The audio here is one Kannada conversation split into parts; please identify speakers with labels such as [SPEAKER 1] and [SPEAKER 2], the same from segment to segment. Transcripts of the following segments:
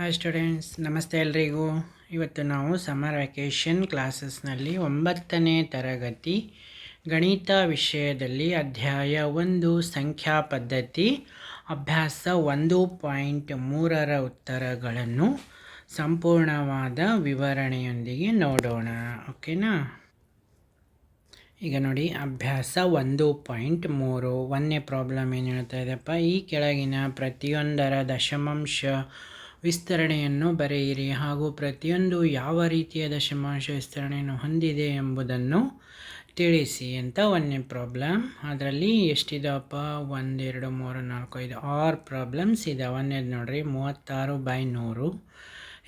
[SPEAKER 1] ಹಾಯ್ ಸ್ಟೂಡೆಂಟ್ಸ್ ನಮಸ್ತೆ ಎಲ್ರಿಗೂ. ಇವತ್ತು ನಾವು ಸಮ್ಮರ್ ವೆಕೇಷನ್ ಕ್ಲಾಸಸ್ನಲ್ಲಿ ಒಂಬತ್ತನೇ ತರಗತಿ ಗಣಿತ ವಿಷಯದಲ್ಲಿ ಅಧ್ಯಾಯ ಒಂದು ಸಂಖ್ಯಾ ಪದ್ಧತಿ ಅಭ್ಯಾಸ ಒಂದು ಪಾಯಿಂಟ್ ಮೂರರ ಉತ್ತರಗಳನ್ನು ಸಂಪೂರ್ಣವಾದ ವಿವರಣೆಯೊಂದಿಗೆ ನೋಡೋಣ. ಓಕೆನಾ? ಈಗ ನೋಡಿ, ಅಭ್ಯಾಸ ಒಂದು ಪಾಯಿಂಟ್ ಮೂರು. ಒಂದನೇ ಪ್ರಾಬ್ಲಮ್ ಏನು ಹೇಳ್ತಾ ಇದೆಪ್ಪ ಈ ಕೆಳಗಿನ ಪ್ರತಿಯೊಂದರ ದಶಮಾಂಶ ವಿಸ್ತರಣೆಯನ್ನು ಬರೆಯಿರಿ ಹಾಗೂ ಪ್ರತಿಯೊಂದು ಯಾವ ರೀತಿಯ ದಶಮಾಂಶ ವಿಸ್ತರಣೆಯನ್ನು ಹೊಂದಿದೆ ಎಂಬುದನ್ನು ತಿಳಿಸಿ ಅಂತ ಒಂದನೇ ಪ್ರಾಬ್ಲಮ್ ಅದರಲ್ಲಿ ಎಷ್ಟಿದಪ್ಪ ಒಂದು, ಎರಡು, ಮೂರು, ನಾಲ್ಕು, ಐದು, ಆರು ಪ್ರಾಬ್ಲಮ್ಸ್ ಇದೆ. ಒಂದನೇದು ನೋಡಿರಿ, ಮೂವತ್ತಾರು ಬೈ ನೂರು.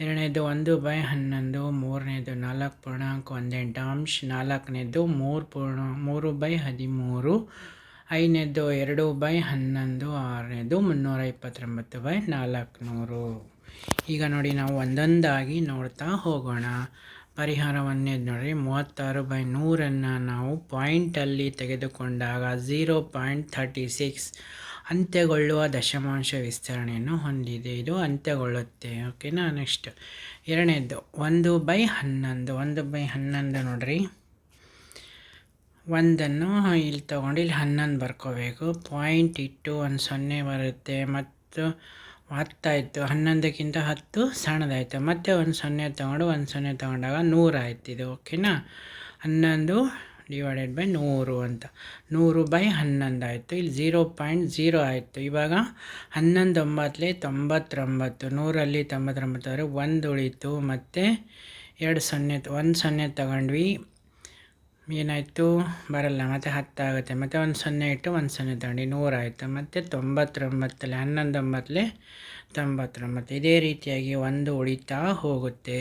[SPEAKER 1] ಎರಡನೇದು ಒಂದು ಬೈ ಹನ್ನೊಂದು. ಮೂರನೇದು ನಾಲ್ಕು ಪೂರ್ಣಾಂಕ ಒಂದೆಂಟು ಅಂಶ. ನಾಲ್ಕನೇದು ಮೂರು ಪೂರ್ಣ, ಮೂರು ಬೈ ಹದಿಮೂರು. ಐದನೇದು ಎರಡು ಬೈ ಹನ್ನೊಂದು. ಆರನೇದು ಮುನ್ನೂರ ಇಪ್ಪತ್ತೊಂಬತ್ತು ಬೈ ನಾಲ್ಕುನೂರು. ಈಗ ನೋಡಿ ನಾವು ಒಂದೊಂದಾಗಿ ನೋಡ್ತಾ ಹೋಗೋಣ. ಪರಿಹಾರವನ್ನೇ ನೋಡಿರಿ ಮೂವತ್ತಾರು ಬೈ ನೂರನ್ನು ನಾವು ಪಾಯಿಂಟಲ್ಲಿ ತೆಗೆದುಕೊಂಡಾಗ ಝೀರೋ ಪಾಯಿಂಟ್ ಥರ್ಟಿ ಸಿಕ್ಸ್ ಅಂತ್ಯಗೊಳ್ಳುವ ದಶಮಾಂಶ ವಿಸ್ತರಣೆಯನ್ನು ಹೊಂದಿದೆ. ಇದು ಅಂತ್ಯಗೊಳ್ಳುತ್ತೆ. ಓಕೆನಾ? ನೆಕ್ಸ್ಟ್. ಎರಡನೇದು, ಒಂದು ಬೈ ಹನ್ನೊಂದು. ಒಂದು ಬೈ ಹನ್ನೊಂದು ನೋಡ್ರಿ. ಒಂದನ್ನು ಇಲ್ಲಿ ತೊಗೊಂಡು, ಇಲ್ಲಿ ಹನ್ನೊಂದು ಬರ್ಕೋಬೇಕು. ಪಾಯಿಂಟ್ ಇಟ್ಟು ಒಂದು ಸೊನ್ನೆ ಬರುತ್ತೆ. ಮತ್ತು ಹತ್ತಾಯಿತು, ಹನ್ನೊಂದಕ್ಕಿಂತ ಹತ್ತು ಸಣ್ಣದಾಯಿತು. ಮತ್ತೆ ಒಂದು ಸೊನ್ನೆ ತೊಗೊಂಡು, ಒಂದು ಸೊನ್ನೆ ತೊಗೊಂಡಾಗ ನೂರಾಯ್ತು ಇದು ಓಕೆನಾ ಹನ್ನೊಂದು ಡಿವೈಡೆಡ್ ಬೈ ನೂರು ಅಂತ. ನೂರು ಬೈ ಹನ್ನೊಂದು ಆಯಿತು. ಇಲ್ಲಿ ಝೀರೋ ಪಾಯಿಂಟ್ ಝೀರೋ ಆಯಿತು. ಇವಾಗ ಹನ್ನೊಂದು ತೊಂಬತ್ತೊಂಬತ್ತು. ನೂರಲ್ಲಿ ತೊಂಬತ್ತೊಂಬತ್ತು ಆದರೆ ಒಂದು ಉಳೀತು. ಮತ್ತು ಎರಡು ಸೊನ್ನೆ, ಒಂದು ಸೊನ್ನೆ ತಗೊಂಡ್ವಿ. ಏನಾಯಿತು ಬರಲ್ಲ. ಮತ್ತು ಹತ್ತಾಗುತ್ತೆ ಮತ್ತು ಒಂದು ಸೊನ್ನೆ ಇಟ್ಟು ಒಂದು ಸೊನ್ನೆ ತಗೊಂಡು ನೂರಾಯಿತು ಮತ್ತು ತೊಂಬತ್ತೊಂಬತ್ತಲ್ಲಿ ಹನ್ನೊಂದು ಒಂಬತ್ತಲೇ ತೊಂಬತ್ತೊಂಬತ್ತು. ಇದೇ ರೀತಿಯಾಗಿ ಒಂದು ಉಳಿತಾ ಹೋಗುತ್ತೆ.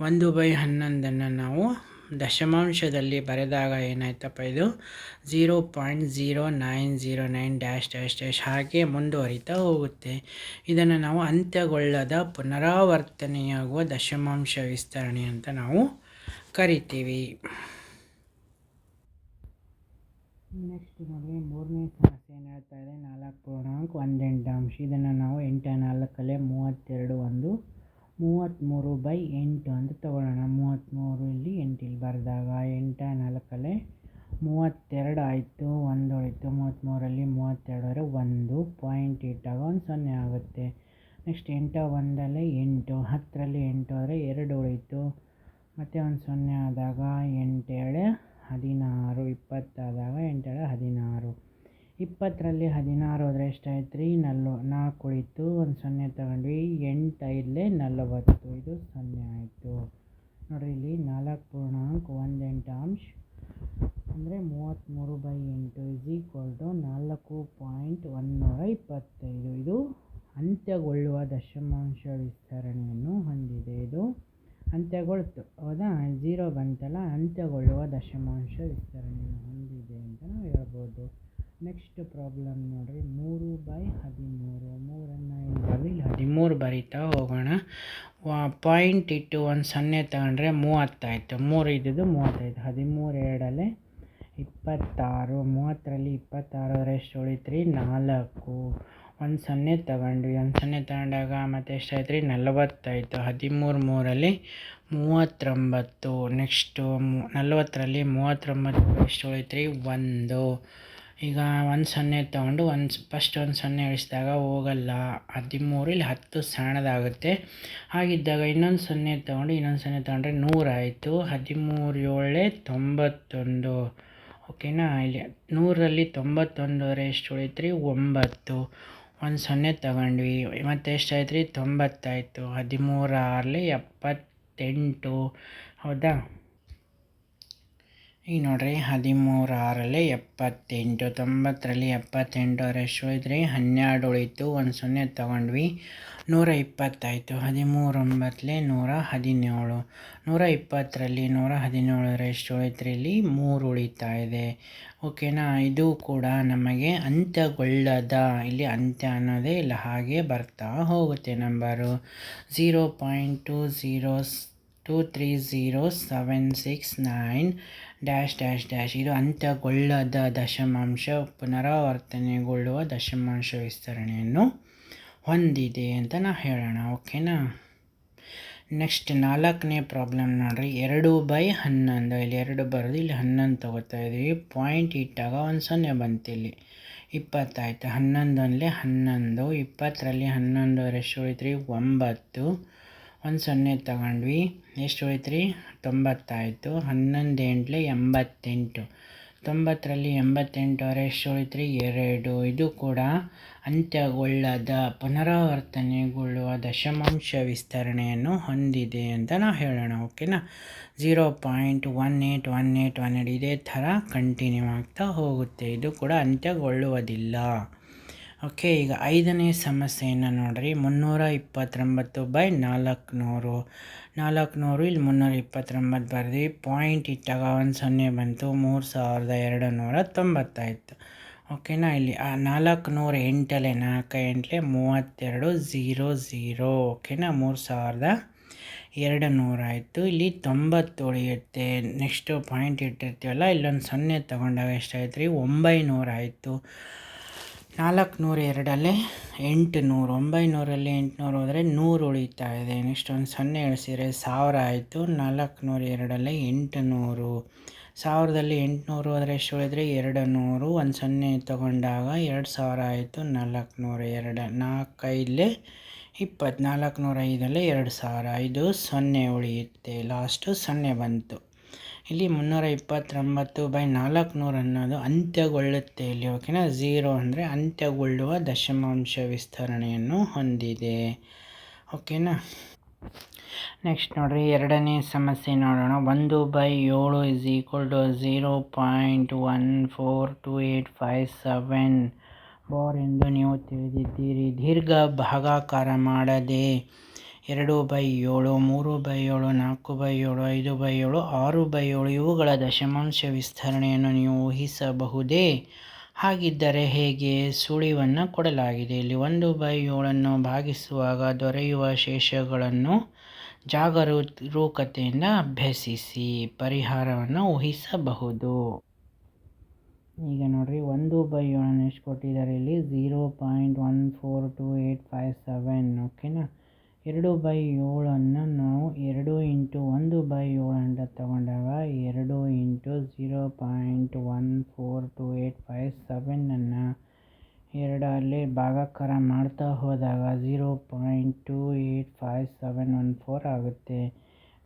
[SPEAKER 1] ಒಂದು ಬೈ ಹನ್ನೊಂದನ್ನು ನಾವು ದಶಮಾಂಶದಲ್ಲಿ ಬರೆದಾಗ ಏನಾಯ್ತಪ್ಪ ಇದು? Zero point zero nine zero nine dash dash dash ಹಾಗೆ ಮುಂದುವರಿತಾ ಹೋಗುತ್ತೆ. ಇದನ್ನು ನಾವು ಅಂತ್ಯಗೊಳ್ಳದ ಪುನರಾವರ್ತನೆಯಾಗುವ ದಶಮಾಂಶ ವಿಸ್ತರಣೆ ಅಂತ ನಾವು ಕರಿತೀವಿ. ನೆಕ್ಸ್ಟ್ ನೋಡಿ, ಮೂರನೇ ಸಮಸ್ಯೆ ಏನು ಹೇಳ್ತಾ ಇದೆ? ನಾಲ್ಕು ಪೂರ್ಣಾಂಕ ಒಂದೆಂಟು ಅಂಶ. ಇದನ್ನು ನಾವು ಎಂಟ ನಾಲ್ಕಲ್ಲೇ ಮೂವತ್ತೆರಡು ಒಂದು, ಮೂವತ್ತ್ಮೂರು ಬೈ ಎಂಟು ಅಂತ ತಗೊಳ್ಳೋಣ. ಮೂವತ್ತ್ಮೂರು ಇಲ್ಲಿ ಎಂಟು ಇಲ್ಲಿ ಬರೆದಾಗ ಎಂಟ ನಾಲ್ಕಲ್ಲೇ ಮೂವತ್ತೆರಡು ಆಯಿತು, ಒಂದು ಉಳಿತು. ಮೂವತ್ತ್ಮೂರಲ್ಲಿ ಮೂವತ್ತೆರಡರ ಒಂದು ಪಾಯಿಂಟ್ ಇಟ್ಟಾಗ ಒಂದು ಸೊನ್ನೆ ಆಗುತ್ತೆ. ನೆಕ್ಸ್ಟ್ ಎಂಟ ಒಂದಲ್ಲೇ ಎಂಟು ಹತ್ತರಲ್ಲಿ ಎಂಟು ಆದರೆ ಎರಡು ಉಳಿತು. ಮತ್ತು ಒಂದು ಸೊನ್ನೆ ಆದಾಗ ಎಂಟೇಳು ಹದಿನಾರು. ಇಪ್ಪತ್ತಾದಾಗ ಎಂಟರ ಹದಿನಾರು. ಇಪ್ಪತ್ತರಲ್ಲಿ ಹದಿನಾರು ಹೋದರೆ ಎಷ್ಟಾಯ್ತು ರೀ ನಲ್ವ ನಾಲ್ಕು ಉಳಿತು, ಒಂದು ಸೊನ್ನೆ ತಗೊಂಡ್ವಿ, ಎಂಟು ಐದಲೇ ನಲವತ್ತು. ಇದು ಸೊನ್ನೆ ಆಯಿತು. ನೋಡಿರಿ, ಇಲ್ಲಿ ನಾಲ್ಕು ಪೂರ್ಣಾಂಕ ಒಂದು ಅಂಶ, ಅಂದರೆ ಮೂವತ್ತ್ಮೂರು ಬೈ ಎಂಟು ಇಸ್ ಈಕ್ವಲ್ ಟು ನಾಲ್ಕು ಪಾಯಿಂಟ್ ಒಂದುನೂರ ಇಪ್ಪತ್ತೈದು. ಇದು ಅಂತ್ಯಗೊಳ್ಳುವ ದಶಮಾಂಶ ವಿಸ್ತರಣೆಯನ್ನು ಹೊಂದಿದೆ ಇದು. ಅಂತ್ಯಗೊಳ್ತು. ಹೌದಾ? ಝೀರೋ ಬಂತಲ್ಲ, ಅಂತ್ಯಗೊಳ್ಳುವ ದಶಮಾಂಶ ವಿಸ್ತರಣೆಯನ್ನು ಹೊಂದಿದೆ ಅಂತ ನಾವು ಹೇಳ್ಬೋದು. ನೆಕ್ಸ್ಟ್ ಪ್ರಾಬ್ಲಮ್ ನೋಡಿರಿ. ಮೂರು ಬೈ ಹದಿಮೂರು. ಮೂರನ್ನು ಇಲ್ಲಿ ಹದಿಮೂರು ಬರೀತಾ ಹೋಗೋಣ. ಪಾಯಿಂಟ್ ಇಟ್ಟು ಒಂದು ಸೊನ್ನೆ ತಗೊಂಡ್ರೆ ಮೂವತ್ತಾಯಿತು. ಮೂರು ಇದ್ದಿದ್ದು ಮೂವತ್ತಾಯಿತು. ಹದಿಮೂರು ಎರಡಲ್ಲೇ ಇಪ್ಪತ್ತಾರು. ಮೂವತ್ತರಲ್ಲಿ ಇಪ್ಪತ್ತಾರು ಎಷ್ಟು ಉಳಿತು ರೀ ನಾಲ್ಕು. ಒಂದು ಸೊನ್ನೆ ತಗೊಂಡ್ವಿ ಒಂದು ಸೊನ್ನೆ ತಗೊಂಡಾಗ ಮತ್ತು ಎಷ್ಟಾಯ್ತು ರೀ ನಲವತ್ತಾಯಿತು ಹದಿಮೂರು ಮೂರಲ್ಲಿ ಮೂವತ್ತೊಂಬತ್ತು. ನೆಕ್ಸ್ಟು ನಲವತ್ತರಲ್ಲಿ ಮೂವತ್ತೊಂಬತ್ತು ಎಷ್ಟು ಉಳಿತು ರೀ ಒಂದು. ಈಗ ಒಂದು ಸೊನ್ನೆ ತಗೊಂಡು ಒಂದು ಫಸ್ಟ್ ಒಂದು ಸೊನ್ನೆ ಇಳಿಸಿದಾಗ ಹೋಗಲ್ಲ. ಹದಿಮೂರು ಇಲ್ಲಿ ಹತ್ತು ಸಣ್ಣದಾಗುತ್ತೆ. ಹಾಗಿದ್ದಾಗ ಇನ್ನೊಂದು ಸೊನ್ನೆ ತಗೊಂಡು ಇನ್ನೊಂದು ಸೊನ್ನೆ ತಗೊಂಡ್ರೆ ನೂರಾಯಿತು. ಹದಿಮೂರು ಏಳೆ ತೊಂಬತ್ತೊಂದು. ಓಕೆನಾ? ಇಲ್ಲಿ ನೂರರಲ್ಲಿ ತೊಂಬತ್ತೊಂದರ ಎಷ್ಟು ಉಳಿತು ರೀ ಒಂಬತ್ತು. ಒಂದು ಸೊನ್ನೆ ತಗೊಂಡ್ವಿ. ಮತ್ತು ಎಷ್ಟಾಯ್ತು ರೀ ತೊಂಬತ್ತಾಯಿತು. ಹದಿಮೂರು ಆರಲಿ ಎಪ್ಪತ್ತೆಂಟು. ಹೌದಾ? ಈಗ ನೋಡಿರಿ ಹದಿಮೂರು ಆರಲ್ಲಿ ಎಪ್ಪತ್ತೆಂಟು, ತೊಂಬತ್ತರಲ್ಲಿ ಎಪ್ಪತ್ತೆಂಟು ಎಷ್ಟು ಉಳಿತು ರೀ ಹನ್ನೆರಡು ಉಳಿತು, ಒಂದು ಸೊನ್ನೆ ತೊಗೊಂಡ್ವಿ. ನೂರ ಇಪ್ಪತ್ತಾಯಿತು ಹದಿಮೂರು ಒಂಬತ್ತಲೆ ನೂರ ಹದಿನೇಳು. ನೂರ ಇಪ್ಪತ್ತರಲ್ಲಿ ನೂರ ಹದಿನೇಳು ರೆಸ್ಟ್ ಉಳಿತು ಇಲ್ಲಿ ಮೂರು ಉಳಿತಾ ಇದೆ. ಓಕೆನಾ? ಇದು ಕೂಡ ನಮಗೆ ಅಂತ್ಯಗೊಳ್ಳದ, ಇಲ್ಲಿ ಅಂತ್ಯ ಅನ್ನೋದೇ ಇಲ್ಲ, ಹಾಗೆ ಬರ್ತಾ ಹೋಗುತ್ತೆ number. Zero point two zero two three zero seven six nine dash dash dash. ಇದು ಅಂತ್ಯಗೊಳ್ಳದ ದಶಮಾಂಶ, ಪುನರಾವರ್ತನೆಗೊಳ್ಳುವ ದಶಮಾಂಶ ವಿಸ್ತರಣೆಯನ್ನು ಹೊಂದಿದೆ ಅಂತ ನಾ ಹೇಳೋಣ, ಓಕೆನಾ? ನೆಕ್ಸ್ಟ್ ನಾಲ್ಕನೇ ಪ್ರಾಬ್ಲಮ್ ನೋಡ್ರಿ. ಎರಡು ಬೈ ಹನ್ನೊಂದು. ಇಲ್ಲಿ ಎರಡು ಬರೋದು, ಇಲ್ಲಿ ಹನ್ನೊಂದು ತೊಗೋತಾ ಇದ್ದೀವಿ ಪಾಯಿಂಟ್ ಇಟ್ಟಾಗ ಒಂದು ಸೊನ್ನೆ ಬಂತು ಇಲ್ಲಿ. ಇಪ್ಪತ್ತಾಯ್ತು. ಅಂದರೆ ಹನ್ನೊಂದು, ಇಪ್ಪತ್ತರಲ್ಲಿ ಹನ್ನೊಂದು ಎಷ್ಟು ಉಳಿತ್ರಿ ಒಂಬತ್ತು. ಒಂದು ಸೊನ್ನೆ ತಗೊಂಡ್ವಿ. ಎಷ್ಟು ಉಳಿತ್ರಿ ತೊಂಬತ್ತಾಯಿತು. ಹನ್ನೊಂದು ಎಂಟ್ಲೆ ಎಂಬತ್ತೆಂಟು. ತೊಂಬತ್ತರಲ್ಲಿ ಎಂಬತ್ತೆಂಟು ಎಷ್ಟು ಉಳಿತ್ರಿ ಎರಡು. ಇದು ಕೂಡ ಅಂತ್ಯಗೊಳ್ಳದ ಪುನರಾವರ್ತನೆಗೊಳ್ಳುವ ದಶಮಾಂಶ ವಿಸ್ತರಣೆಯನ್ನು ಹೊಂದಿದೆ ಅಂತ ನಾವು ಹೇಳೋಣ, ಓಕೆನಾ? Zero point one eight one eight one eight ಇದೇ ಥರ ಕಂಟಿನ್ಯೂ ಆಗ್ತಾ ಹೋಗುತ್ತೆ. ಇದು ಕೂಡ ಅಂತ್ಯಗೊಳ್ಳುವುದಿಲ್ಲ. ಓಕೆ ಈಗ ಐದನೇ ಸಮಸ್ಯೆಯನ್ನು ನೋಡ್ರಿ. ಮುನ್ನೂರ ಇಪ್ಪತ್ತೊಂಬತ್ತು ಬೈ ನಾಲ್ಕುನೂರು. ನಾಲ್ಕುನೂರು ಇಲ್ಲಿ ಮುನ್ನೂರ ಇಪ್ಪತ್ತೊಂಬತ್ತು ಬರ್ದು ಪಾಯಿಂಟ್ ಇಟ್ಟಾಗ ಒಂದು ಸೊನ್ನೆ ಬಂತು. ಮೂರು ಸಾವಿರದ ಎರಡು ನೂರ ತೊಂಬತ್ತಾಯಿತು ಓಕೆನಾ ಇಲ್ಲಿ, ಆ, ನಾಲ್ಕುನೂರ ಎಂಟಲೆ ನಾಲ್ಕು ಎಂಟಲೆ ಮೂವತ್ತೆರಡು ಝೀರೋ ಝೀರೋ ಓಕೆನಾ ಮೂರು ಸಾವಿರದ ಎರಡು ನೂರಾಯಿತು ಇಲ್ಲಿ ತೊಂಬತ್ತು ಉಳಿಯುತ್ತೆ. ನೆಕ್ಸ್ಟು ಪಾಯಿಂಟ್ ಇಟ್ಟಿರ್ತೀವಲ್ಲ, ಇಲ್ಲೊಂದು ಸೊನ್ನೆ ತೊಗೊಂಡಾಗ ಎಷ್ಟಾಯ್ತು ರೀ ಒಂಬೈನೂರ ಆಯಿತು ನಾಲ್ಕುನೂರ ಎರಡಲ್ಲೇ ಎಂಟುನೂರು, ಒಂಬೈನೂರಲ್ಲಿ ಎಂಟುನೂರು ಹೋದರೆ ನೂರು ಉಳಿತಾ ಇದೆ. ನೆಕ್ಸ್ಟ್ ಒಂದು ಸೊನ್ನೆ ಇಳಿಸಿದರೆ ಸಾವಿರ ಆಯಿತು. ನಾಲ್ಕುನೂರ ಎರಡಲ್ಲೇ ಎಂಟುನೂರು. ಸಾವಿರದಲ್ಲಿ ಎಂಟುನೂರು ಹೋದರೆ ಎಷ್ಟು ಉಳಿದ್ರೆ ಎರಡು ನೂರು ಒಂದು ಸೊನ್ನೆ ತಗೊಂಡಾಗ ಎರಡು ಸಾವಿರ ಆಯಿತು. ನಾಲ್ಕುನೂರ ಎರಡು ನಾಲ್ಕೈದಲ್ಲಿ ಇಪ್ಪತ್ತು ನಾಲ್ಕುನೂರ ಐದಲ್ಲೇ ಎರಡು ಸಾವಿರ. ಐದು ಸೊನ್ನೆ ಉಳಿಯುತ್ತೆ. ಲಾಸ್ಟು ಸೊನ್ನೆ ಬಂತು. ಇಲ್ಲಿ ಮುನ್ನೂರ ಇಪ್ಪತ್ತೊಂಬತ್ತು ಬೈ ನಾಲ್ಕುನೂರು ಅನ್ನೋದು ಅಂತ್ಯಗೊಳ್ಳುತ್ತೆ ಇಲ್ಲಿ, ಓಕೆನಾ? ಝೀರೋ ಅಂದರೆ ಅಂತ್ಯಗೊಳ್ಳುವ ದಶಮಾಂಶ ವಿಸ್ತರಣೆಯನ್ನು ಹೊಂದಿದೆ, ಓಕೆನಾ? ನೆಕ್ಸ್ಟ್ ನೋಡಿರಿ, ಎರಡನೇ ಸಮಸ್ಯೆ ನೋಡೋಣ. ಒಂದು ಬೈ ಏಳು is equal to zero point one four two eight five seven bar ಎಂದು ನೀವು ತಿಳಿದಿದ್ದೀರಿ. ದೀರ್ಘ ಭಾಗಾಕಾರ ಮಾಡದೆ ಎರಡು ಬೈ ಏಳು, ಮೂರು ಬೈ ಏಳು, ನಾಲ್ಕು ಬೈ ಏಳು, ಐದು ಬೈ ಏಳು, ಆರು ಬೈ ಏಳು ಇವುಗಳ ದಶಮಾಂಶ ವಿಸ್ತರಣೆಯನ್ನು ನೀವು ಊಹಿಸಬಹುದೇ? ಹಾಗಿದ್ದರೆ ಹೇಗೆ? ಸುಳಿವನ್ನು ಕೊಡಲಾಗಿದೆ. ಇಲ್ಲಿ ಒಂದು ಬೈ ಏಳನ್ನು ಭಾಗಿಸುವಾಗ ದೊರೆಯುವ ಶೇಷಗಳನ್ನು ಜಾಗರೂಕತೆಯಿಂದ ಅಭ್ಯಸಿಸಿ ಪರಿಹಾರವನ್ನು ಊಹಿಸಬಹುದು. ಈಗ ನೋಡಿರಿ, ಒಂದು ಬೈ ಏಳನ್ನು ಎಷ್ಟು ಕೊಟ್ಟಿದ್ದಾರೆ ಇಲ್ಲಿ? Zero point one four two eight five seven, ಓಕೆನಾ? ಎರಡು ಬೈ ಏಳನ್ನು ನಾವು ಎರಡು ಇಂಟು ಒಂದು ಬೈ ಏಳು ಅಂತ ತಗೊಂಡಾಗ ಎರಡು into zero point one four two eight five ಸೆವೆನನ್ನು ಎರಡಲ್ಲಿ ಭಾಗಾಕಾರ ಮಾಡ್ತಾ ಹೋದಾಗ zero point two eight five seven one four ಆಗುತ್ತೆ.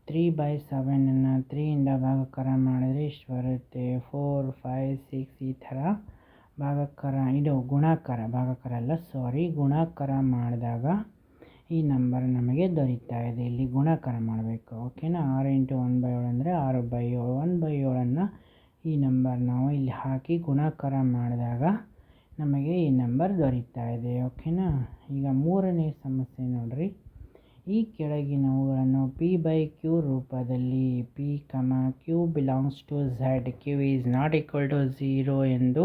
[SPEAKER 1] ತ್ರೀ ಬೈ ಸೆವೆನನ್ನು ತ್ರೀಯಿಂದ ಭಾಗಾಕಾರ ಮಾಡಿದರೆ ಇಷ್ಟು ಬರುತ್ತೆ? ಫೋರ್ ಫೈವ್ ಸಿಕ್ಸ್ ಈ ಥರ ಭಾಗಾಕಾರ, ಇದು ಗುಣಾಕಾರ, ಭಾಗಾಕಾರ ಅಲ್ಲ, ಸಾರಿ, ಗುಣಾಕಾರ ಮಾಡಿದಾಗ ಈ ನಂಬರ್ ನಮಗೆ ದೊರೀತಾ ಇದೆ. ಇಲ್ಲಿ ಗುಣಾಕಾರ ಮಾಡಬೇಕು. ಓಕೆನಾ ಆರು ಇಂಟು ಒನ್ ಬೈ ಏಳು ಅಂದರೆ ಆರು ಬೈ ಏಳು. ಒನ್ ಬೈ ಏಳನ್ನು ಈ ನಂಬರ್ ನಾವು ಇಲ್ಲಿ ಹಾಕಿ ಗುಣಾಕಾರ ಮಾಡಿದಾಗ ನಮಗೆ ಈ ನಂಬರ್ ದೊರೀತಾ ಇದೆ. ಓಕೆನಾ ಈಗ ಮೂರನೇ ಸಮಸ್ಯೆ ನೋಡಿರಿ. ಈ ಕೆಳಗಿನವುಗಳನ್ನು ಪಿ ಬೈ ಕ್ಯೂ ರೂಪದಲ್ಲಿ P comma Q belongs to Z Q is not equal to zero ಎಂದು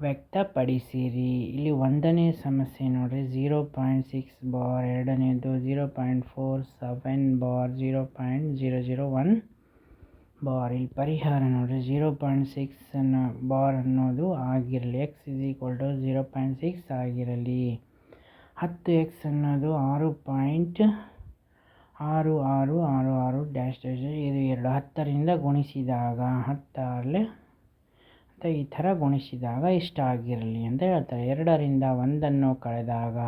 [SPEAKER 1] ವ್ಯಕ್ತಪಡಿಸಿರಿ. ಇಲ್ಲಿ ಒಂದನೇ ಸಮಸ್ಯೆ ನೋಡಿರಿ. ಝೀರೋ ಪಾಯಿಂಟ್ ಸಿಕ್ಸ್ ಬಾರ್ ಎರಡನೇದು zero point four seven bar zero point zero zero one bar ಇಲ್ಲಿ ಪರಿಹಾರ ನೋಡಿರಿ. ಝೀರೋ ಪಾಯಿಂಟ್ ಸಿಕ್ಸ್ ಅನ್ನೋ ಬಾರ್ ಅನ್ನೋದು ಆಗಿರಲಿ. X is equal to zero point six ಆಗಿರಲಿ. ಹತ್ತು ಎಕ್ಸ್ ಅನ್ನೋದು ಆರು ಪಾಯಿಂಟ್ ಆರು ಆರು ಆರು ಆರು ಡ್ಯಾಶ್ ಡ್ಯಾಶ್ ಇದು ಎರಡು ಹತ್ತರಿಂದ ಗುಣಿಸಿದಾಗ ಹತ್ತಾರಲೆ ಈ ಥರ ಗುಣಿಸಿದಾಗ ಇಷ್ಟ ಆಗಿರಲಿ ಅಂತ ಹೇಳ್ತಾರೆ. ಎರಡರಿಂದ ಒಂದನ್ನು ಕಳೆದಾಗ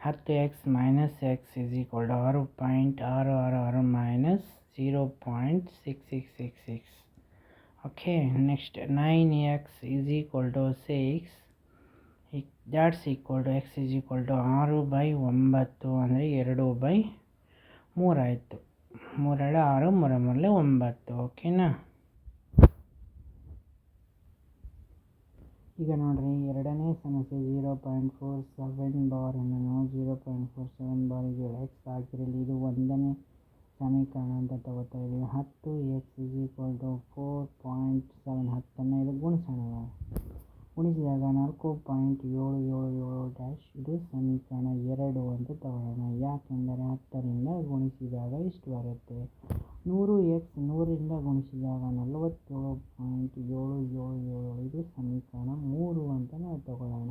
[SPEAKER 1] ಹತ್ತು X minus X is equal ಆರು ಪಾಯಿಂಟ್ ಆರು ಆರು ಆರು minus zero point six six six six okay next nine X is equal to six that's equal to X is equal to ಆರು ಬೈ ಒಂಬತ್ತು ಅಂದರೆ ಎರಡು ಬೈ ಮೂರಾಯಿತು ಮೂರೆರಡು ಆರು ಮೂರ ಮೂರಲೆ ಒಂಬತ್ತು ಓಕೆನಾ ಈಗ ನೋಡ್ರಿ, ಎರಡನೇ ಸಮಸ್ಯೆ ಜೀರೋ ಪಾಯಿಂಟ್ ಫೋರ್ ಸೆವೆನ್ ಬಾರನ್ನು ನಾವು ಜೀರೋ ಪಾಯಿಂಟ್ ಫೋರ್ ಸೆವೆನ್ ಬಾರಿಗೆ ಎಕ್ಸ್ ಹಾಕಿರಲಿ. ಇದು ಒಂದನೇ ಸಮೀಕರಣ ಅಂತ ತಗೋತಾ ಇದ್ದೀವಿ ಹತ್ತು X is equal to four point seven ಹತ್ತನ್ನು ಇದು ಗುಣಿಸೋಣ ಗುಣಿಸಿದಾಗ ನಾಲ್ಕು ಪಾಯಿಂಟ್ ಏಳು ಏಳು ಏಳು ಡ್ಯಾಶ್ ಇದು ಸಮೀಕರಣ ಎರಡು ಅಂತ ತಗೊಳ್ಳೋಣ. ಯಾಕೆಂದರೆ ಹತ್ತರಿಂದ ಗುಣಿಸಿದಾಗ ಇಷ್ಟು ಬರುತ್ತೆ? ನೂರು ಎಕ್ಸ್ ನೂರರಿಂದ ಗುಣಿಸಿದಾಗ ನಲವತ್ತೇಳು ಪಾಯಿಂಟ್ ಏಳು ಏಳು ಏಳು ಇದು ಸಮೀಕರಣ ಮೂರು ಅಂತ ನಾವು ತಗೊಳ್ಳೋಣ.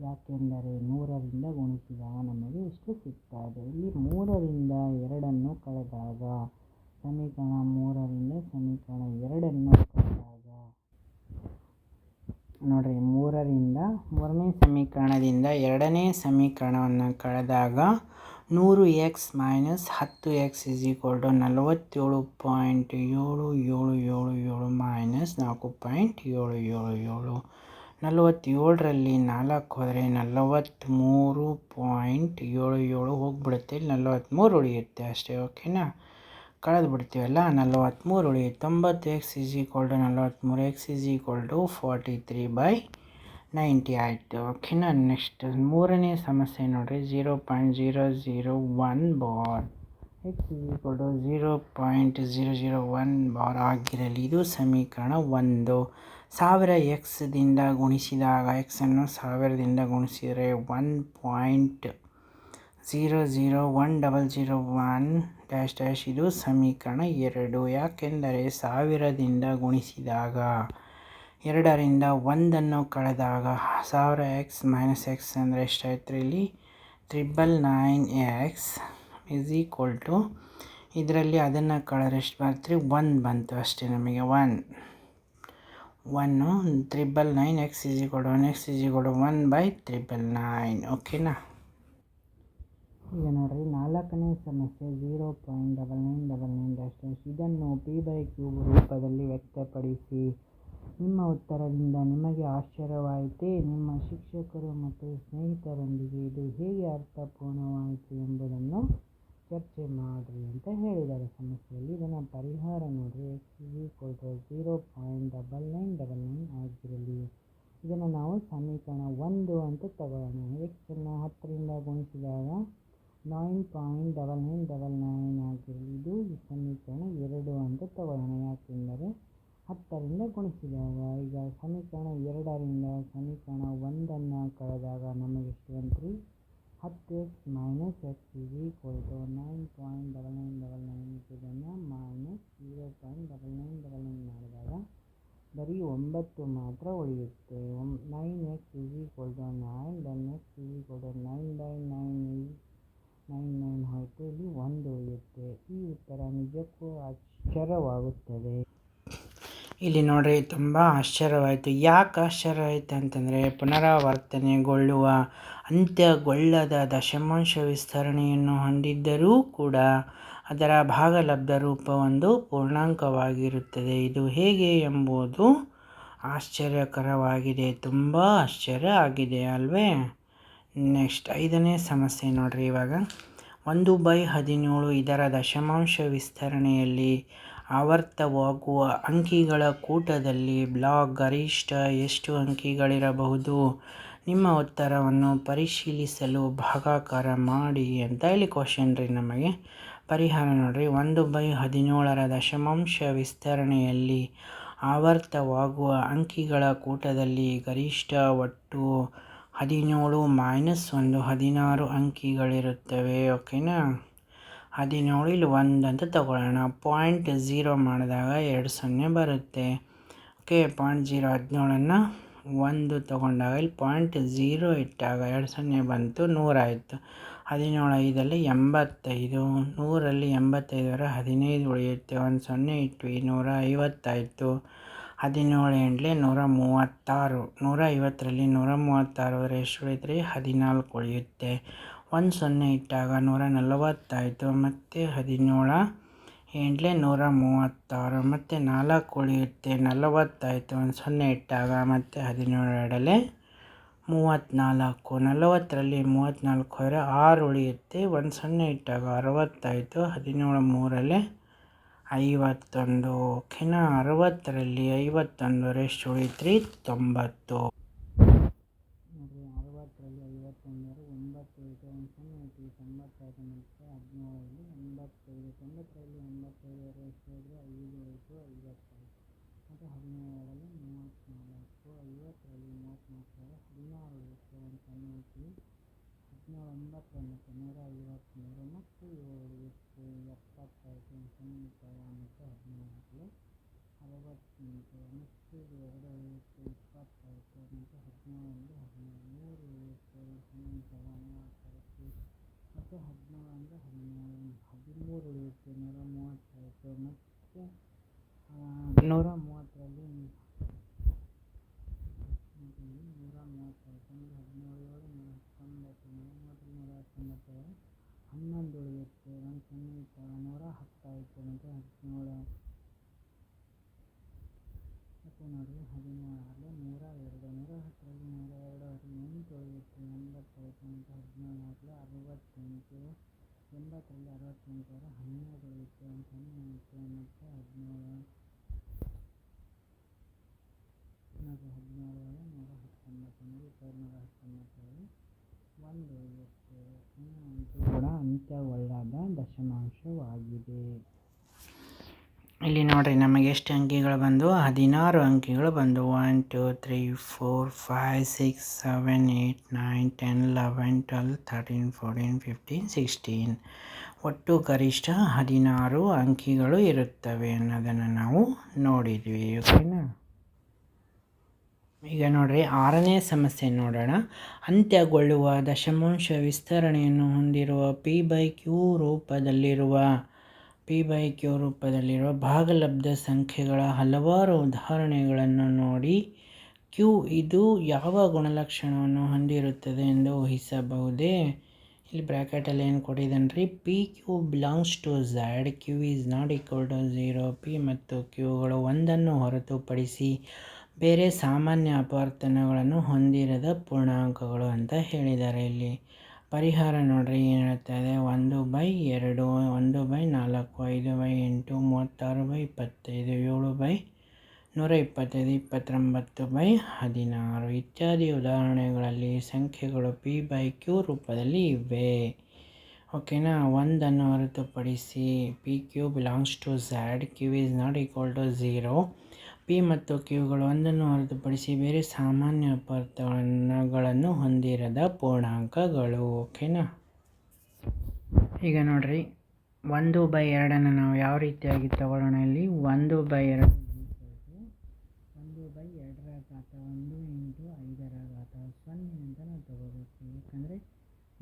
[SPEAKER 1] ಯಾಕೆಂದರೆ ನೂರರಿಂದ ಗುಣಿಸಿ ಗುಣಿಸಿದಾಗ ನಮಗೆ ಇಷ್ಟು ಸಿಗ್ತದೆ ಇಲ್ಲಿ ಮೂರರಿಂದ ಎರಡನ್ನು ಕಳೆದಾಗ ಸಮೀಕರಣ ಮೂರರಿಂದ ಸಮೀಕರಣ ಎರಡನ್ನು ಕಳೆದಾಗ ನೋಡ್ರಿ, ಮೂರರಿಂದ ಮೂರನೇ ಸಮೀಕರಣದಿಂದ ಎರಡನೇ ಸಮೀಕರಣವನ್ನು ಕಳೆದಾಗ ನೂರು ಎಕ್ಸ್ ಮೈನಸ್ ಹತ್ತು ಎಕ್ಸ್ ಇಸ್ ಈಕ್ವಲ್ ಟು ನಲವತ್ತೇಳು ಪಾಯಿಂಟ್ ಏಳು ಏಳು ಏಳು ಏಳು ಮೈನಸ್ ನಾಲ್ಕು ಪಾಯಿಂಟ್ ಏಳು ಏಳು ಏಳು. ನಲವತ್ತೇಳರಲ್ಲಿ ನಾಲ್ಕು ಹೋದರೆ ನಲವತ್ತ್ಮೂರು ಪಾಯಿಂಟ್ ಏಳು ಏಳು ಹೋಗಿಬಿಡುತ್ತೆ. ಇಲ್ಲಿ ನಲವತ್ತ್ಮೂರು ಉಳಿಯುತ್ತೆ ಅಷ್ಟೇ ಓಕೆನಾ ಕಳೆದು ಬಿಡ್ತೀವಲ್ಲ ನಲವತ್ತ್ಮೂರು ಉಳಿಯುತ್ತೆ. ತೊಂಬತ್ತು ಎಕ್ಸ್ ಇಸ್ ಈಕ್ವಲ್ ಟು ನಲವತ್ತ್ಮೂರು X is equal to forty three by ninety ಆಯಿತು ಓಕೆನಾ ನೆಕ್ಸ್ಟ್ ಮೂರನೇ ಸಮಸ್ಯೆ ನೋಡಿರಿ. Zero point zero zero one bar X is equal to zero point zero zero one bar ಆಗಿರಲಿ. ಇದು ಸಮೀಕರಣ ಒಂದು. ಸಾವಿರ ಎಕ್ಸ್ದಿಂದ ಗುಣಿಸಿದಾಗ ಎಕ್ಸನ್ನು ಸಾವಿರದಿಂದ ಗುಣಿಸಿದರೆ one point zero zero one double zero one dash dash ಇದು ಸಮೀಕರಣ ಎರಡು. ಯಾಕೆಂದರೆ ಸಾವಿರದಿಂದ ಗುಣಿಸಿದಾಗ, ಎರಡರಿಂದ ಒಂದನ್ನು ಕಳೆದಾಗ, ಸಾವಿರ ಎಕ್ಸ್ ಮೈನಸ್ ಎಕ್ಸ್ ಅಂದರೆ ಎಷ್ಟಾಯ್ತು ಇಲ್ಲಿ? Triple nine X is equal to ಇದರಲ್ಲಿ ಅದನ್ನು ಕಳೆದ್ರೆ ಎಷ್ಟು ಬರ್ತೀರಿ ಒನ್ ಬಂತು ಅಷ್ಟೇ ನಮಗೆ one one triple nine X is equal one X is equal one by triple nine ಓಕೆನಾ ಈಗ ನೋಡಿರಿ, ನಾಲ್ಕನೇ ಸಮಸ್ಯೆ zero point double nine double nine dash dash ಇದನ್ನು ಪಿ ಬೈ ಕ್ಯೂಬ್ ರೂಪದಲ್ಲಿ ವ್ಯಕ್ತಪಡಿಸಿ. ನಿಮ್ಮ ಉತ್ತರದಿಂದ ನಿಮಗೆ ಆಶ್ಚರ್ಯವಾಯಿತೇ, ನಿಮ್ಮ ಶಿಕ್ಷಕರು ಮತ್ತು ಸ್ನೇಹಿತರೊಂದಿಗೆ ಇದು ಹೇಗೆ ಅರ್ಥಪೂರ್ಣವಾಯಿತು ಎಂಬುದನ್ನು ಚರ್ಚೆ ಮಾಡಿರಿ ಅಂತ ಹೇಳಿದ್ದಾರೆ ಸಮಸ್ಯೆಯಲ್ಲಿ. ಇದನ್ನು ಪರಿಹಾರ ನೋಡಿರಿ X equal to zero point double nine double nine ಆಗಿರಲಿ. ಇದನ್ನು ನಾವು ಸಮೀಕರಣ ಒಂದು ಅಂತ ತಗೊಳ್ಳೋಣ ಎಕ್ಸನ್ನು ಹತ್ತರಿಂದ ಗುಣಿಸಿದಾಗ nine point double nine double nine ಆಗಿರಲಿ ಇದು ಸಮೀಕರಣ ಎರಡು ಅಂತ ತಗೊಳ್ಳೋಣ ಯಾಕೆಂದರೆ ಹತ್ತರಿಂದ ಗುಣಿಸಿದಾಗ ಈಗ ಸಮೀಕರಣ ಎರಡರಿಂದ ಸಮೀಕರಣ ಒಂದನ್ನು ಕಳೆದಾಗ ನಮಗೆ ಬಂತು? ಹತ್ತು X minus X is equal to nine point double nine double nine ಇದನ್ನು minus zero point double nine double nine ಮಾಡಿದಾಗ ಬರೀ ಒಂಬತ್ತು ಮಾತ್ರ ಉಳಿಯುತ್ತೆ. Nine X is equal to nine then X is equal to nine by nine nine nine ಹೋಯಿತು ಇಲ್ಲಿ ಒಂದು ಉಳಿಯುತ್ತೆ ಈ ಉತ್ತರ ನಿಜಕ್ಕೂ ಆಶ್ಚರ್ಯವಾಗುತ್ತದೆ. ಇಲ್ಲಿ ನೋಡ್ರಿ, ತುಂಬ ಆಶ್ಚರ್ಯವಾಯಿತು. ಯಾಕೆ ಆಶ್ಚರ್ಯವಾಯಿತು ಅಂತಂದರೆ, ಪುನರಾವರ್ತನೆಗೊಳ್ಳುವ ಅಂತ್ಯಗೊಳ್ಳದ ದಶಮಾಂಶ ವಿಸ್ತರಣೆಯನ್ನು ಹೊಂದಿದ್ದರೂ ಕೂಡ ಅದರ ಭಾಗಲಬ್ಧ ರೂಪವೊಂದು ಪೂರ್ಣಾಂಕವಾಗಿರುತ್ತದೆ. ಇದು ಹೇಗೆ ಎಂಬುದು ಆಶ್ಚರ್ಯಕರವಾಗಿದೆ. ತುಂಬ ಆಶ್ಚರ್ಯ ಆಗಿದೆ, ಅಲ್ವೇ? ನೆಕ್ಸ್ಟ್ ಐದನೇ ಸಮಸ್ಯೆ ನೋಡ್ರಿ ಇವಾಗ. ಒಂದು ಬೈ ಹದಿನೇಳು ಇದರ ದಶಮಾಂಶ ವಿಸ್ತರಣೆಯಲ್ಲಿ ಆವರ್ತವಾಗುವ ಅಂಕಿಗಳ ಕೂಟದಲ್ಲಿ ಬ್ಲಾಕ್ ಗರಿಷ್ಠ ಎಷ್ಟು ಅಂಕಿಗಳಿರಬಹುದು? ನಿಮ್ಮ ಉತ್ತರವನ್ನು ಪರಿಶೀಲಿಸಲು ಭಾಗಾಕಾರ ಮಾಡಿ ಅಂತ ಹೇಳಿ ಕ್ವಶನ್ ರೀ ನಮಗೆ. ಪರಿಹಾರ ನೋಡಿರಿ. ಒಂದು ಬೈ ಹದಿನೇಳರ ದಶಮಾಂಶ ವಿಸ್ತರಣೆಯಲ್ಲಿ ಆವರ್ತವಾಗುವ ಅಂಕಿಗಳ ಕೂಟದಲ್ಲಿ ಗರಿಷ್ಠ ಒಟ್ಟು ಹದಿನೇಳು ಮೈನಸ್ ಒಂದು ಹದಿನಾರು ಅಂಕಿಗಳಿರುತ್ತವೆ ಓಕೆನಾ ಹದಿನೇಳು ಇಲ್ಲಿ ಒಂದು ಅಂತ ತಗೊಳ್ಳೋಣ. ಪಾಯಿಂಟ್ ಝೀರೋ ಮಾಡಿದಾಗ ಎರಡು ಸೊನ್ನೆ ಬರುತ್ತೆ. ಓಕೆ ಪಾಯಿಂಟ್ ಝೀರೋ ಹದಿನೇಳನ್ನು ಒಂದು ತಗೊಂಡಾಗ ಇಲ್ಲಿ ಪಾಯಿಂಟ್ ಝೀರೋ ಇಟ್ಟಾಗ ಎರಡು ಸೊನ್ನೆ ಬಂತು ನೂರಾಯಿತು ಹದಿನೇಳು ಐದಲ್ಲಿ ಎಂಬತ್ತೈದು, ನೂರಲ್ಲಿ ಎಂಬತ್ತೈದರ ಹದಿನೈದು ಉಳಿಯುತ್ತೆ. ಒಂದು ಸೊನ್ನೆ ಇಟ್ವಿ, ನೂರ ಐವತ್ತಾಯಿತು. ಹದಿನೇಳು ಎಂಟ್ಲೆ ನೂರ ಮೂವತ್ತಾರು, ನೂರ ಐವತ್ತರಲ್ಲಿ ನೂರ ಮೂವತ್ತಾರು ಎಷ್ಟು ಉಳಿದ್ರೆ ಹದಿನಾಲ್ಕು ಉಳಿಯುತ್ತೆ. ಒಂದು ಸೊನ್ನೆ ಇಟ್ಟಾಗ ನೂರ ನಲವತ್ತಾಯಿತು, ಮತ್ತು ಹದಿನೇಳು ಎಂಟ್ಲೆ ನೂರ ಮೂವತ್ತಾರು, ಮತ್ತು ನಾಲ್ಕು ಉಳಿಯುತ್ತೆ, ನಲವತ್ತಾಯಿತು. ಒಂದು ಸೊನ್ನೆ ಇಟ್ಟಾಗ ಮತ್ತು ಹದಿನೇಳು ಎರಡಲೆ ಮೂವತ್ತ್ನಾಲ್ಕು ನಲವತ್ತರಲ್ಲಿ ಮೂವತ್ತ್ನಾಲ್ಕು ಹೋದರೆ ಆರು ಉಳಿಯುತ್ತೆ. ಒಂದು ಸೊನ್ನೆ ಇಟ್ಟಾಗ ಅರವತ್ತಾಯಿತು, ಹದಿನೇಳು ಮೂರಲ್ಲೇ ಐವತ್ತೊಂದು ಓಕೆನಾ ಅರವತ್ತರಲ್ಲಿ ಐವತ್ತೊಂದು ರೆಸ್ಟ್ ಉಳಿತ್ರಿ, ತೊಂಬತ್ತು. ಅರವತ್ತರಲ್ಲಿ ಐತಿ ತೊಂಬತ್ತೈದು ಹದಿನೇಳರಲ್ಲಿ ಎಂಬತ್ತೈದು, ತೊಂಬತ್ತರಲ್ಲಿ ಎಂಬತ್ತೈದು ರೆಸ್ಟ್ ಐದು ಐವತ್ತೈದು. ಮತ್ತು ಹದಿನೇಳರಲ್ಲಿ ಮೂವತ್ತ್ನಾಲ್ಕು, ಐವತ್ತರಲ್ಲಿ ಮೂವತ್ತ್ನಾಲ್ಕರ ಹದಿನಾರು ಒಂಬತ್ತೊಂಬತ್ತು ನೂರ ಐವತ್ತ್ಮೂರು ಮತ್ತು ಏಳು ಎಷ್ಟು ಎಪ್ಪತ್ತೈದು ಒಂದು ಇಟ್ಟಾಗ ಮತ್ತು ಹದಿನಾಲ್ಕು ಅರವತ್ತೆಂಟು ಮತ್ತು ಎರಡು ಎಷ್ಟು ಇಪ್ಪತ್ತೈದು ಮತ್ತು ಹದಿನೇಳು ಒಂದು ಹದಿನೇಳು ಮೂರು ಉಳಿಯುತ್ತೆ ಒಂದು ಸೊನ್ನೆ ಇಟ್ಟಾಗ ಮೂವತ್ತೈದು ಮತ್ತು ಹದಿನೊಂದು ಹದಿನೇಳು ಹದಿಮೂರು ಎಷ್ಟು ನೂರ ಮೂವತ್ತೈದು ಮತ್ತು ನೂರ ಮೂವತ್ತರಲ್ಲಿ ನೂರ ಮೂವತ್ತಾಯಿತು ನೂರ ಹದಿನೇಳು ಏಳು ನೂರ ಹತ್ತೊಂಬತ್ತು ನೂರ ಮೂವತ್ತರಲ್ಲಿ ನೂರ ಹತ್ತೊಂಬತ್ತು ಹನ್ನೊಂದು ಉಳಿಯುತ್ತೆ ಒಂದು ಸೊನ್ನೆ ಇತ್ತಲ್ಲ ನೂರ ಹತ್ತಾಯಿತು ಮತ್ತು ಹದಿನೇಳು ಮತ್ತು ನೋಡಿ ಹದಿನಾರು, ನೂರ ಎರಡು, ನೂರ ಹತ್ತರಲ್ಲಿ ನೂರ ಎರಡು, ಹದಿನೆಂಟು, ಎಂಬತ್ತೈದು ಹದಿನೇಳು ನಾಲ್ಕು ಅರವತ್ತೆಂಟು, ಎಂಬತ್ತರಲ್ಲಿ ಅರವತ್ತೆಂಟರ ಹನ್ನೆರಡು ಇತ್ತು ಆಯಿತು ಮತ್ತು ಹದಿನೇಳು. ಮತ್ತು ಹದಿನೇಳು, ನೂರ ಹತ್ತೊಂಬತ್ತು ನೂರ ನೂರ ಹತ್ತೊಂಬತ್ತರಲ್ಲಿ ಒಂದು ಉಳಿಯುತ್ತೆ ಇನ್ನು ಅಂಟು ಕೂಡ ಅಂತ್ಯಗೊಳ್ಳದ ದಶಮಾಂಶವಾಗಿದೆ. ಇಲ್ಲಿ ನೋಡಿರಿ ನಮಗೆ ಎಷ್ಟು ಅಂಕಿಗಳು ಬಂದು ಹದಿನಾರು ಅಂಕಿಗಳು ಬಂದು one two three four five six seven eight nine ten eleven twelve thirteen fourteen fifteen sixteen ಒಟ್ಟು ಗರಿಷ್ಠ ಹದಿನಾರು ಅಂಕಿಗಳು ಇರುತ್ತವೆ ಅನ್ನೋದನ್ನು ನಾವು ನೋಡಿದ್ವಿ, ಓಕೆನಾ? ಈಗ ನೋಡ್ರಿ, ಆರನೇ ಸಮಸ್ಯೆ ನೋಡೋಣ. ಅಂತ್ಯಗೊಳ್ಳುವ ದಶಮಾಂಶ ವಿಸ್ತರಣೆಯನ್ನು ಹೊಂದಿರುವ ಪಿ ಬೈ ಕ್ಯೂ ರೂಪದಲ್ಲಿರುವ ಪಿ ಬೈ ಕ್ಯೂ ರೂಪದಲ್ಲಿರುವ ಭಾಗಲಬ್ಧ ಸಂಖ್ಯೆಗಳ ಹಲವಾರು ಉದಾಹರಣೆಗಳನ್ನು ನೋಡಿ ಕ್ಯೂ ಇದು ಯಾವ ಗುಣಲಕ್ಷಣವನ್ನು ಹೊಂದಿರುತ್ತದೆ ಎಂದು ಊಹಿಸಬಹುದೇ? ಇಲ್ಲಿ ಬ್ರ್ಯಾಕೆಟಲ್ಲಿ ಏನು ಕೊಟ್ಟಿದ್ದಾನೆ P Q belongs to Z Q is not equal to zero, P ಮತ್ತು ಕ್ಯೂಗಳು ಒಂದನ್ನು ಹೊರತುಪಡಿಸಿ ಬೇರೆ ಸಾಮಾನ್ಯ ಅಪವರ್ತನಗಳನ್ನು ಹೊಂದಿರದ ಪೂರ್ಣಾಂಕಗಳು ಅಂತ ಹೇಳಿದ್ದಾರೆ ಇಲ್ಲಿ. ಪರಿಹಾರ ನೋಡಿರಿ ಏನು ಹೇಳ್ತಾ ಇದೆ? ಒಂದು ಬೈ ಎರಡು, ಒಂದು ಬೈ ನಾಲ್ಕು, ಐದು ಬೈ ಎಂಟು, ಮೂವತ್ತಾರು ಬೈ ಇಪ್ಪತ್ತೈದು, ಏಳು ಬೈ ನೂರ ಇಪ್ಪತ್ತೈದು, ಇಪ್ಪತ್ತೊಂಬತ್ತು ಬೈ ಹದಿನಾರು. ಇತ್ಯಾದಿ ಉದಾಹರಣೆಗಳಲ್ಲಿ ಸಂಖ್ಯೆಗಳು ಪಿ ಬೈ ಕ್ಯೂ ರೂಪದಲ್ಲಿ ಇವೆ. ಓಕೆನಾ? ಒಂದನ್ನು ಹೊರತುಪಡಿಸಿ P Q belongs to Z Q is not equal to zero P ಮತ್ತು ಕ್ಯೂಗಳು ಒಂದನ್ನು ಹೊರತುಪಡಿಸಿ ಬೇರೆ ಸಾಮಾನ್ಯ ಅಪವರ್ತನಗಳನ್ನು ಹೊಂದಿರದ ಪೂರ್ಣಾಂಕಗಳು, ಓಕೆನಾ? ಈಗ ನೋಡ್ರಿ, ಒಂದು ಬೈ ಎರಡನ್ನು ನಾವು ಯಾವ ರೀತಿಯಾಗಿ ತಗೊಳ್ಳೋಣ ಇಲ್ಲಿ? ಒಂದು ಬೈ ಎರಡು ಒಂದು ಬೈ ಎರಡರ ಘಾತ ಒಂದು ಇಂಟು ಐದರ ಘಾತ ಸೊನ್ನೆ ಅಂತ ನಾವು ತಗೋಬೇಕು. ಯಾಕಂದರೆ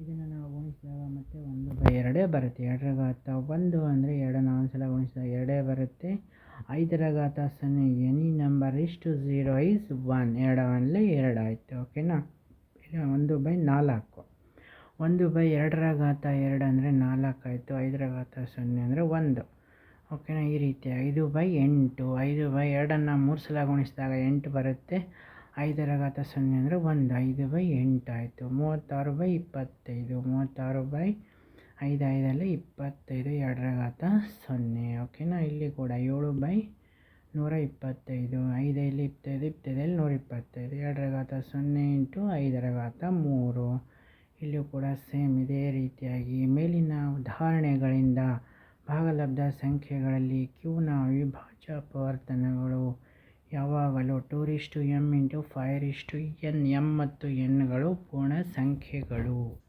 [SPEAKER 1] ಇದನ್ನು ನಾವು ಗುಣಿಸಿದಾಗ ಮತ್ತೆ ಒಂದು ಬೈ ಎರಡೇ ಬರುತ್ತೆ. ಎರಡರ ಘಾತ ಒಂದು ಅಂದರೆ ಎರಡನ್ನು ಒಂದ್ಸಲ ಗುಣಿಸಿದಾಗ ಎರಡೇ ಬರುತ್ತೆ. ಐದರ ಘಾತ ಸೊನ್ನೆ ಎನಿ ನಂಬರ್ ಇಷ್ಟು ಝೀರೋ ಈಸ್ ಒನ್. ಎರಡು ಅಲ್ಲಿ ಎರಡು ಆಯಿತು, ಓಕೆನಾ? ಒಂದು ಬೈ ನಾಲ್ಕು. ಒಂದು ಬೈ ಎರಡರ ಘಾತ ಎರಡು ಅಂದರೆ ನಾಲ್ಕು ಆಯಿತು ಐದರ ಘಾತ ಸೊನ್ನೆ ಅಂದರೆ ಒಂದು. ಓಕೆನಾ, ಈ ರೀತಿ. ಐದು ಬೈ ಎಂಟು. ಐದು ಬೈ ಎರಡನ್ನು ಮೂರು ಸಲ ಗುಣಿಸಿದಾಗ ಎಂಟು ಬರುತ್ತೆ ಐದರ ಘಾತ ಸೊನ್ನೆ ಅಂದರೆ ಒಂದು. ಐದು ಬೈ ಎಂಟು ಆಯಿತು, ಮೂವತ್ತಾರು ಬೈ ಇಪ್ಪತ್ತೈದು, ಮೂವತ್ತಾರು ಬೈ ಐದು ಐದಲ್ಲಿ ಇಪ್ಪತ್ತೈದು ಎರಡರ ಘಾತ ಸೊನ್ನೆ. ಓಕೆನಾ? ಇಲ್ಲಿ ಕೂಡ ಏಳು ಬೈ ನೂರ ಇಪ್ಪತ್ತೈದು. ಐದೈಲಿ ಇಪ್ಪತ್ತೈದು ಇಪ್ಪತ್ತೈದಲ್ಲಿ ನೂರ ಇಪ್ಪತ್ತೈದು. ಎರಡರ ಘಾತ ಸೊನ್ನೆ ಇಂಟು ಐದರ ಘಾತ ಮೂರು. ಇಲ್ಲಿಯೂ ಕೂಡ ಸೇಮ್ ಇದೇ ರೀತಿಯಾಗಿ ಮೇಲಿನ ಉದಾಹರಣೆಗಳಿಂದ ಭಾಗಲಬ್ಧ ಸಂಖ್ಯೆಗಳಲ್ಲಿ ಕ್ಯೂನ ಅವಿಭಾಜ್ಯ ಅಪವರ್ತನಗಳು ಯಾವಾಗಲೂ ಟೂರಿಸ್ಟು ಎಂ ಇಂಟು ಫೈರ್ ಇಷ್ಟು ಎನ್ ಎಂ ಮತ್ತು ಎನ್ಗಳು ಪೂರ್ಣ ಸಂಖ್ಯೆಗಳು.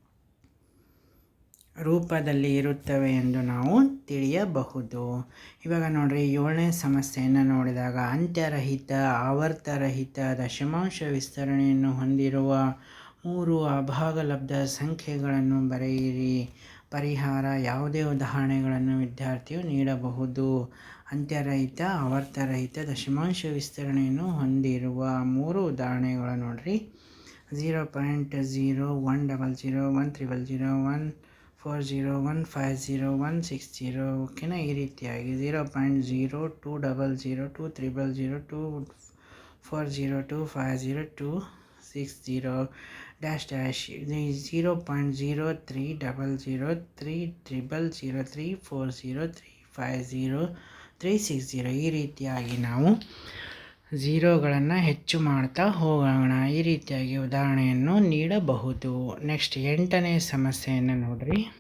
[SPEAKER 1] ರೂಪದಲ್ಲಿ ಇರುತ್ತವೆ ಎಂದು ನಾವು ತಿಳಿಯಬಹುದು. ಇವಾಗ ನೋಡಿರಿ, ಏಳನೇ ಸಮಸ್ಯೆಯನ್ನು ನೋಡಿದಾಗ ಅಂತ್ಯರಹಿತ, ಆವರ್ತರಹಿತ, ದಶಮಾಂಶ ವಿಸ್ತರಣೆಯನ್ನು ಹೊಂದಿರುವ ಮೂರು ಅಭಾಗಲಬ್ಧ ಸಂಖ್ಯೆಗಳನ್ನು ಬರೆಯಿರಿ. ಪರಿಹಾರ, ಯಾವುದೇ ಉದಾಹರಣೆಗಳನ್ನು ವಿದ್ಯಾರ್ಥಿಯು ನೀಡಬಹುದು. ಅಂತ್ಯರಹಿತ, ಆವರ್ತರಹಿತ, ದಶಮಾಂಶ ವಿಸ್ತರಣೆಯನ್ನು ಹೊಂದಿರುವ ಮೂರು ಉದಾಹರಣೆಗಳು ನೋಡಿರಿ. Zero point zero one double zero one triple zero one four zero one five zero one six zero ಓಕೆನಾ ಈ ರೀತಿಯಾಗಿ zero point zero two double zero two triple zero two four zero two five zero two six zero dash dash zero point zero three double zero three triple zero three four zero three five zero three six zero ಈ ರೀತಿಯಾಗಿ ನಾವು ಝೀರೋಗಳನ್ನು ಹೆಚ್ಚು ಮಾಡ್ತಾ ಹೋಗೋಣ. ಈ ರೀತಿಯಾಗಿ ಉದಾಹರಣೆಯನ್ನು ನೀಡಬಹುದು. ನೆಕ್ಸ್ಟ್ ಎಂಟನೇ ಸಮಸ್ಯೆಯನ್ನು ನೋಡಿರಿ.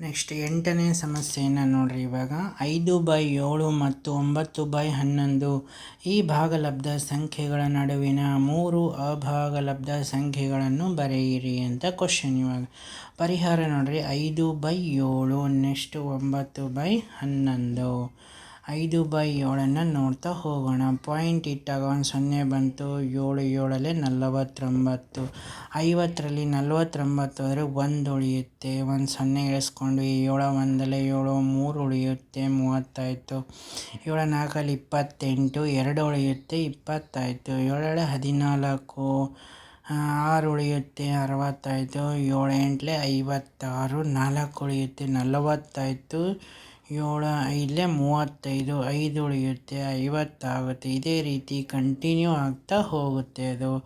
[SPEAKER 1] ನೆಕ್ಸ್ಟ್ ಎಂಟನೇ ಸಮಸ್ಯೆಯನ್ನು ನೋಡಿರಿ ಇವಾಗ. ಐದು ಬೈ ಏಳು ಮತ್ತು ಒಂಬತ್ತು ಬೈ ಹನ್ನೊಂದು ಈ ಭಾಗಲಬ್ಧ ಸಂಖ್ಯೆಗಳ ನಡುವಿನ ಮೂರು ಅಭಾಗಲಬ್ಧ ಸಂಖ್ಯೆಗಳನ್ನು ಬರೆಯಿರಿ ಅಂತ ಕ್ವಶನ್ ಇವಾಗ. ಪರಿಹಾರ ನೋಡಿರಿ. ಐದು ಬೈ ಏಳು, ನೆಕ್ಸ್ಟ್ ಒಂಬತ್ತು ಬೈ ಹನ್ನೊಂದು. ಐದು ಬೈ ಏಳನ್ನು ನೋಡ್ತಾ ಹೋಗೋಣ. ಪಾಯಿಂಟ್ ಇಟ್ಟಾಗ ಒಂದು ಸೊನ್ನೆ ಬಂತು, ಏಳು ಏಳಲ್ಲೇ ನಲವತ್ತೊಂಬತ್ತು. ಐವತ್ತರಲ್ಲಿ ನಲವತ್ತೊಂಬತ್ತು ಆದರೆ ಒಂದು ಉಳಿಯುತ್ತೆ. ಒಂದು ಸೊನ್ನೆ ಇಳಿಸ್ಕೊಂಡ್ವಿ ಏಳು ಒಂದಲ್ಲೇ ಏಳು, ಮೂರು ಉಳಿಯುತ್ತೆ, ಮೂವತ್ತಾಯಿತು. ಏಳು ನಾಲ್ಕಲ್ಲಿ ಇಪ್ಪತ್ತೆಂಟು, ಎರಡು ಉಳಿಯುತ್ತೆ, ಇಪ್ಪತ್ತಾಯಿತು. ಏಳೆ ಹದಿನಾಲ್ಕು ಆರು ಉಳಿಯುತ್ತೆ, ಅರವತ್ತಾಯಿತು. ಏಳು ಐವತ್ತಾರು, ನಾಲ್ಕು ಉಳಿಯುತ್ತೆ, ನಲವತ್ತಾಯಿತು. ಏಳು, ಐದಲೇ ಮೂವತ್ತೈದು, ಐದು ಉಳಿಯುತ್ತೆ, ಐವತ್ತಾಗುತ್ತೆ. ಇದೇ ರೀತಿ ಕಂಟಿನ್ಯೂ ಆಗ್ತಾ ಹೋಗುತ್ತೆ ಅದು.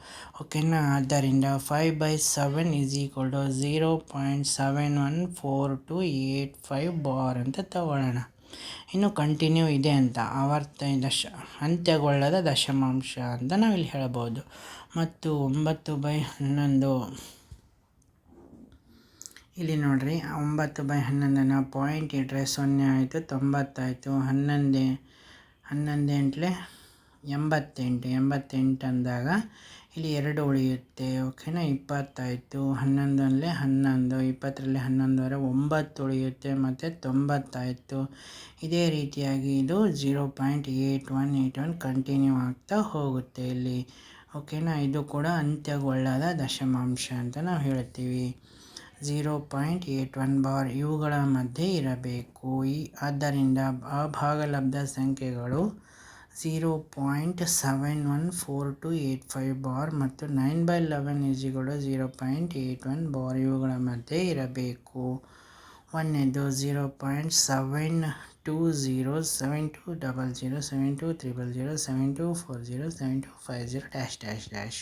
[SPEAKER 1] ಓಕೆನಾ ಆದ್ದರಿಂದ five by seven is equal to zero point seven one four two eight five bar ಅಂತ ತಗೊಳ್ಳೋಣ. ಇನ್ನು ಕಂಟಿನ್ಯೂ ಇದೆ ಅಂತ. ಆವರ್ತ ದಶ ಅಂತ್ಯಗೊಳ್ಳದ ದಶಮಾಂಶ ಅಂತ ನಾವಿಲ್ಲಿ ಹೇಳ್ಬೋದು. ಮತ್ತು ಒಂಬತ್ತು ಬೈ ಹನ್ನೊಂದು ಇಲ್ಲಿ ನೋಡಿರಿ, ಒಂಬತ್ತು ಬೈ ಹನ್ನೊಂದನ ಪಾಯಿಂಟ್ ಇಟ್ಟರೆ ಸೊನ್ನೆ ಆಯಿತು, ತೊಂಬತ್ತಾಯಿತು. ಹನ್ನೊಂದೇ, ಹನ್ನೊಂದು ಎಂಟ್ಲೆ ಎಂಬತ್ತೆಂಟು. ಎಂಬತ್ತೆಂಟು ಅಂದಾಗ ಇಲ್ಲಿ ಎರಡು ಉಳಿಯುತ್ತೆ, ಓಕೆನಾ? ಇಪ್ಪತ್ತಾಯಿತು. ಹನ್ನೊಂದರಲ್ಲೇ ಹನ್ನೊಂದು, ಇಪ್ಪತ್ತರಲ್ಲಿ ಹನ್ನೊಂದುವರೆ, ಒಂಬತ್ತು ಉಳಿಯುತ್ತೆ, ಮತ್ತು ತೊಂಬತ್ತಾಯಿತು. ಇದೇ ರೀತಿಯಾಗಿ ಇದು zero point eight one eight one continue ಆಗ್ತಾ ಹೋಗುತ್ತೆ ಇಲ್ಲಿ. ಓಕೆನಾ? ಇದು ಕೂಡ ಅಂತ್ಯಗೊಳ್ಳದ ದಶಮಾಂಶ ಅಂತ ನಾವು ಹೇಳ್ತೀವಿ. Zero point eight one bar ಇವುಗಳ ಮಧ್ಯೆ ಇರಬೇಕು. ಈ ಆದ್ದರಿಂದ ಅಭಾಗಲಬ್ಧ ಸಂಖ್ಯೆಗಳು zero point seven one four two eight five bar ಮತ್ತು nine by eleven ಈಜಿಗಳು zero point eight one bar ಇವುಗಳ ಮಧ್ಯೆ ಇರಬೇಕು. ಒಂದನೇದು zero point seven two zero seven two double zero seven two triple zero seven two four zero seven two five zero dash dash dash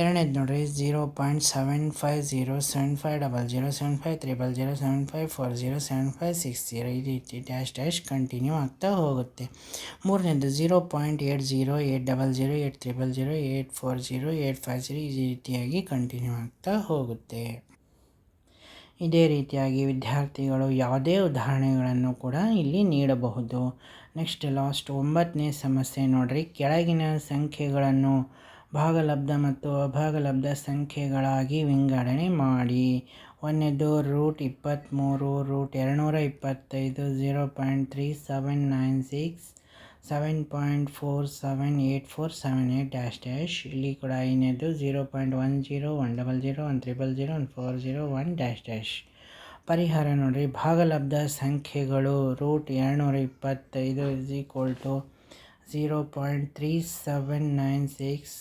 [SPEAKER 1] ಎರಡನೇದು ನೋಡಿರಿ zero point seven five zero seven five double zero seven five triple zero seven five four zero seven five six zero ಈ ರೀತಿ ಡ್ಯಾಶ್ ಡ್ಯಾಶ್ ಕಂಟಿನ್ಯೂ ಆಗ್ತಾ ಹೋಗುತ್ತೆ. ಮೂರನೇದು zero point eight zero eight double zero eight triple zero eight four zero eight five zero ಈ ರೀತಿಯಾಗಿ ಕಂಟಿನ್ಯೂ ಆಗ್ತಾ ಹೋಗುತ್ತೆ. ಇದೇ ರೀತಿಯಾಗಿ ವಿದ್ಯಾರ್ಥಿಗಳು ಯಾವುದೇ ಉದಾಹರಣೆಗಳನ್ನು ಕೂಡ ಇಲ್ಲಿ ನೀಡಬಹುದು. ನೆಕ್ಸ್ಟ್ ಲಾಸ್ಟ್ ಒಂಬತ್ತನೇ ಸಮಸ್ಯೆ ನೋಡಿರಿ, ಕೆಳಗಿನ ಸಂಖ್ಯೆಗಳನ್ನು ಭಾಗಲಬ್ಧ ಮತ್ತು ಅಭಾಗಲಬ್ಧ ಸಂಖ್ಯೆಗಳಾಗಿ ವಿಂಗಡಣೆ ಮಾಡಿ. ಒಂದನೇದು ರೂಟ್ ಇಪ್ಪತ್ತ್ಮೂರು ರೂಟ್ ಎರಡುನೂರ ಇಪ್ಪತ್ತೈದು zero point three seven nine six, seven point four seven eight four seven eight dash dash. ಇಲ್ಲಿ ಕೂಡ ಐದನೇದು zero point one zero, one double zero, one triple zero, one four zero, one dash dash. ಪರಿಹಾರ ನೋಡಿರಿ, ಭಾಗಲಬ್ಧ ಸಂಖ್ಯೆಗಳು ರೂಟ್ ಎರಡುನೂರ ಇಪ್ಪತ್ತೈದು is equal to zero point three seven nine six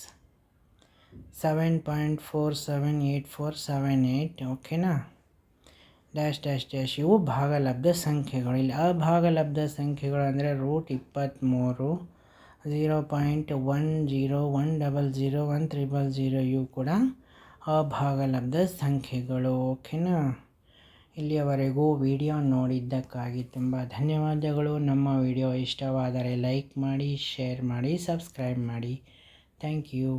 [SPEAKER 1] seven point four seven eight four seven eight ಓಕೆನಾ ಡ್ಯಾಶ್ ಡ್ಯಾಶ್ ಡ್ಯಾಶ್ ಇವು ಭಾಗಲಬ್ಧ ಸಂಖ್ಯೆಗಳು ಇಲ್ಲಿ ಅಭಾಗಲಬ್ಧ ಸಂಖ್ಯೆಗಳು ಅಂದರೆ ರೂಟ್ ಇಪ್ಪತ್ತ್ಮೂರು zero point one zero one double zero one triple zero ಇವು ಕೂಡ ಅಭಾಗಲಬ್ಧ ಸಂಖ್ಯೆಗಳು ಓಕೆನಾ ಇಲ್ಲಿಯವರೆಗೂ ವಿಡಿಯೋ ನೋಡಿದ್ದಕ್ಕಾಗಿ ತುಂಬ ಧನ್ಯವಾದಗಳು. ನಮ್ಮ ವಿಡಿಯೋ ಇಷ್ಟವಾದರೆ ಲೈಕ್ ಮಾಡಿ ಶೇರ್ ಮಾಡಿ ಸಬ್ಸ್ಕ್ರೈಬ್ ಮಾಡಿ. Thank you